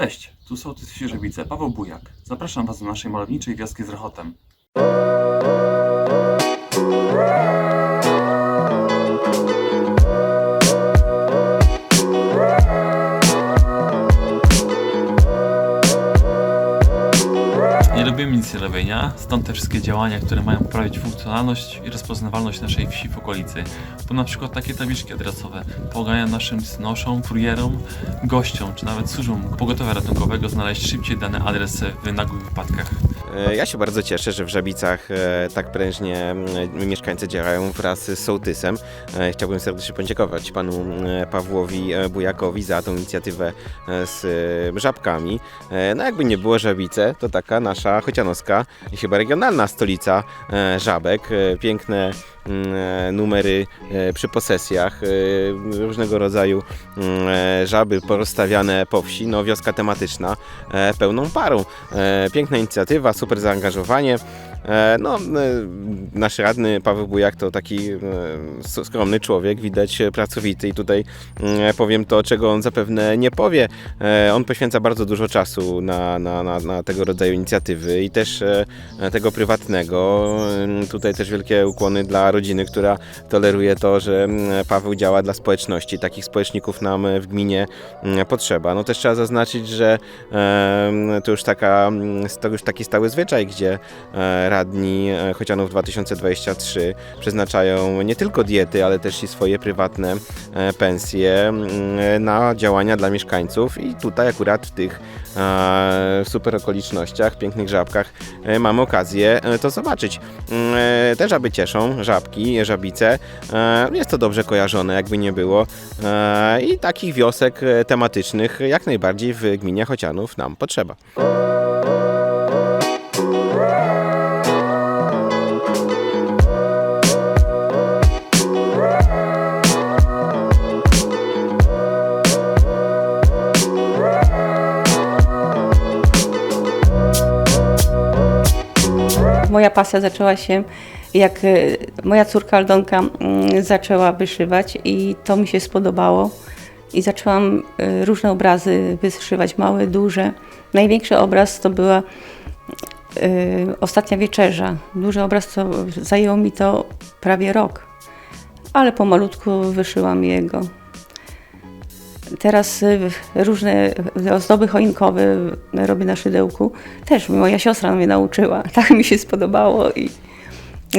Cześć, tu są Tysi Żebice, Paweł Bujak. Zapraszam Was do naszej malowniczej wioski z Rechotem. Nie lubimy nic robienia, stąd te wszystkie działania, które mają poprawić funkcjonalność i rozpoznawalność naszej wsi w okolicy. Bo na przykład takie tabliczki adresowe pomagają naszym noszom, kurierom, gościom, czy nawet służbom pogotowia ratunkowego znaleźć szybciej dany adres w nagłych wypadkach. E, Ja się bardzo cieszę, że w Żabicach e, tak prężnie m, mieszkańcy działają wraz z sołtysem. E, Chciałbym serdecznie podziękować panu e, Pawłowi Bujakowi za tą inicjatywę z żabkami. No jakby nie było Żabice, to taka nasza chocianowska chyba regionalna stolica żabek. Piękne mm, numery e, przy posesjach, e, różnego rodzaju mm, e, żaby porozstawiane po wsi, no wioska tematyczna e, pełną parą. E, Piękna inicjatywa, super zaangażowanie. E, No, e, nasz radny Paweł Bujak to taki e, skromny człowiek, widać pracowity i tutaj mm, powiem to, czego on zapewne nie powie. On poświęca bardzo dużo czasu na, na, na, na tego rodzaju inicjatywy i też tego prywatnego. E, Tutaj też wielkie ukłony dla rodziny, która toleruje to, że mm, Paweł działa dla społeczności. Takich społeczników nam w gminie mm, potrzeba. No też trzeba zaznaczyć, że to już, taka, mm, to już taki stały zwyczaj, gdzie radni e, Chocianów 2023 przeznaczają nie tylko diety, ale też i swoje prywatne e, pensje mm, na działania dla mieszkańców i tutaj akurat w tych e, super okolicznościach, pięknych żabkach mamy okazję to zobaczyć. Mm, Te żaby cieszą, żabki, żabice. Jest to dobrze kojarzone, jakby nie było. I takich wiosek tematycznych jak najbardziej w gminie Chocianów nam potrzeba. Moja pasja zaczęła się, jak e, moja córka Aldonka mm, zaczęła wyszywać i to mi się spodobało. I zaczęłam e, różne obrazy wyszywać, małe, duże. Największy obraz to była e, Ostatnia Wieczerza. Duży obraz, to zajęło mi to prawie rok. Ale pomalutku wyszyłam jego. Teraz y, różne ozdoby choinkowe robię na szydełku. Też moja siostra mnie nauczyła. Tak mi się spodobało i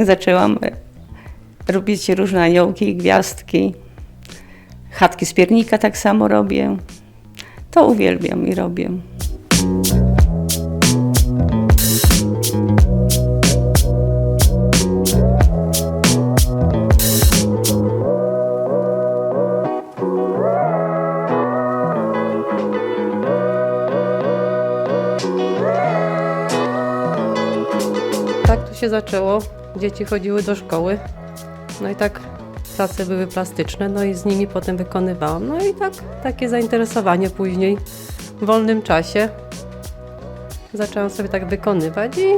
zaczęłam y, robić różne aniołki, gwiazdki. Chatki z piernika tak samo robię. To uwielbiam i robię. Się zaczęło. Dzieci chodziły do szkoły. No i tak prace były plastyczne, no i z nimi potem wykonywałam. No i tak takie zainteresowanie później w wolnym czasie. Zaczęłam sobie tak wykonywać i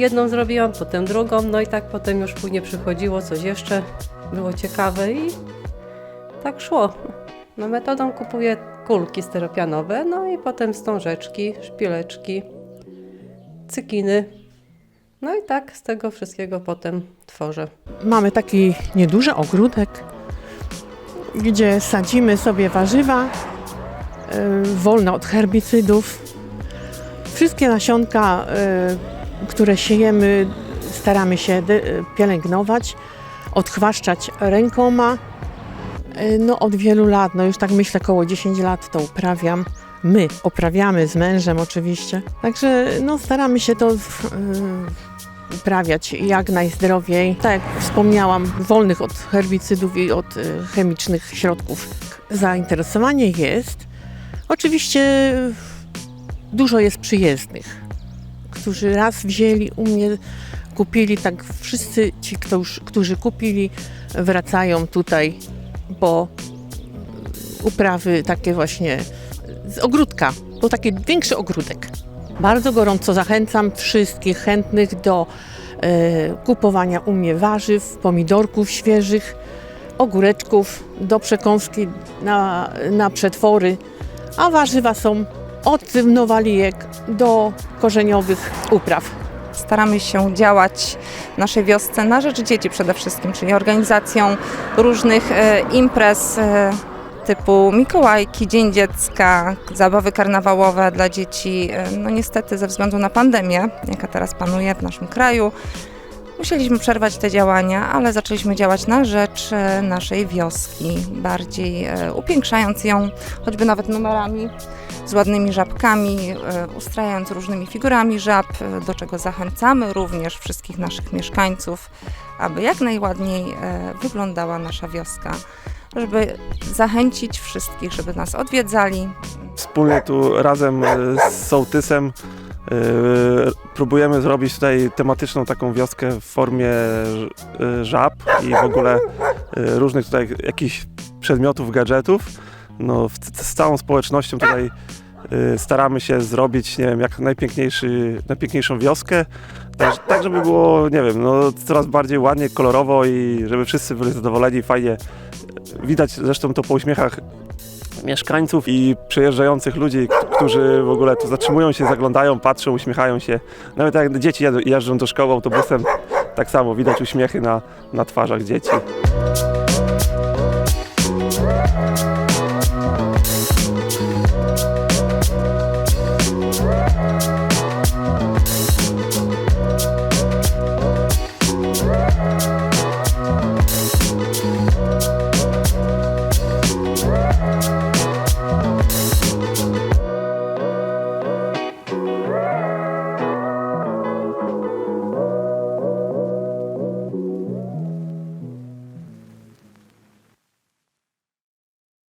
jedną zrobiłam, potem drugą, no i tak potem już później przychodziło coś jeszcze, było ciekawe i tak szło. No metodą kupuję kulki styropianowe, no i potem wstążeczki, szpileczki, cykiny, no i tak z tego wszystkiego potem tworzę. Mamy taki nieduży ogródek, gdzie sadzimy sobie warzywa e, wolne od herbicydów. Wszystkie nasionka, e, które siejemy, staramy się de- pielęgnować, odchwaszczać rękoma. E, No od wielu lat, no już tak myślę, około 10 lat to uprawiam. My uprawiamy z mężem oczywiście. Także no staramy się to e, uprawiać jak najzdrowiej. Tak jak wspomniałam, wolnych od herbicydów i od e, chemicznych środków. Zainteresowanie jest. Oczywiście dużo jest przyjezdnych, którzy raz wzięli u mnie, kupili, tak wszyscy ci, którzy kupili, wracają tutaj, bo uprawy takie właśnie z ogródka, bo taki większy ogródek. Bardzo gorąco zachęcam wszystkich chętnych do e, kupowania u mnie warzyw, pomidorków świeżych, ogóreczków do przekąski na, na przetwory a warzywa są od nowalijek do korzeniowych upraw. Staramy się działać w naszej wiosce na rzecz dzieci przede wszystkim, czyli organizacją różnych e, imprez e, typu Mikołajki, Dzień Dziecka, zabawy karnawałowe dla dzieci. E, No niestety ze względu na pandemię, jaka teraz panuje w naszym kraju, musieliśmy przerwać te działania, ale zaczęliśmy działać na rzecz e, naszej wioski, bardziej e, upiększając ją choćby nawet numerami z ładnymi żabkami, ustrajając różnymi figurami żab, do czego zachęcamy również wszystkich naszych mieszkańców, aby jak najładniej wyglądała nasza wioska, żeby zachęcić wszystkich, żeby nas odwiedzali, Wspólnie tu razem e, z Sołtysem e, próbujemy zrobić tutaj tematyczną taką wioskę w formie e, żab i w ogóle różnych tutaj jakichś przedmiotów, gadżetów. No, z całą społecznością tutaj staramy się zrobić, nie wiem, jak najpiękniejszy, najpiękniejszą wioskę, tak, tak żeby było, nie wiem, no, coraz bardziej ładnie, kolorowo i żeby wszyscy byli zadowoleni, fajnie. Widać zresztą to po uśmiechach mieszkańców i przyjeżdżających ludzi, którzy w ogóle tu zatrzymują się, zaglądają, patrzą, uśmiechają się. Nawet jak dzieci jeżdżą do szkoły autobusem, tak samo widać uśmiechy na, na twarzach dzieci.